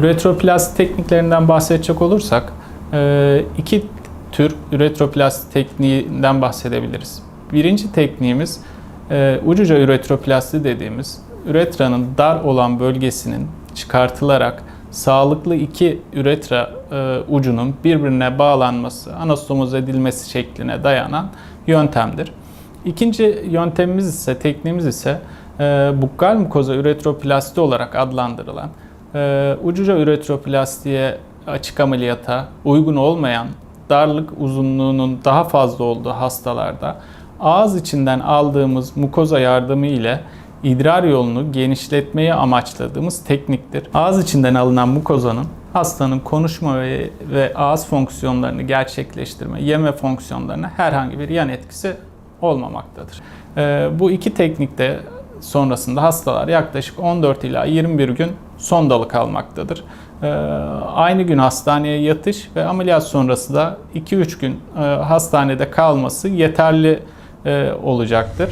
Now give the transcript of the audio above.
Üretroplasti tekniklerinden bahsedecek olursak e, iki tür üretroplasti tekniğinden bahsedebiliriz. Birinci tekniğimiz e, ucuca üretroplasti dediğimiz üretranın dar olan bölgesinin çıkartılarak sağlıklı iki üretra e, ucunun birbirine bağlanması, anastomoz edilmesi şekline dayanan yöntemdir. İkinci yöntemimiz ise, tekniğimiz ise e, bukkal mukoza üretroplasti olarak adlandırılan e, ucuca üretroplastiye açık ameliyata uygun olmayan darlık uzunluğunun daha fazla olduğu hastalarda ağız içinden aldığımız mukoza yardımı ile idrar yolunu genişletmeyi amaçladığımız tekniktir. Ağız içinden alınan mukozanın hastanın konuşma ve, ve ağız fonksiyonlarını gerçekleştirme, yeme fonksiyonlarına herhangi bir yan etkisi olmamaktadır. Ee, bu iki teknikte sonrasında hastalar yaklaşık 14 ila 21 gün sondalı kalmaktadır. Ee, aynı gün hastaneye yatış ve ameliyat sonrası da 2-3 gün e, hastanede kalması yeterli e, olacaktır.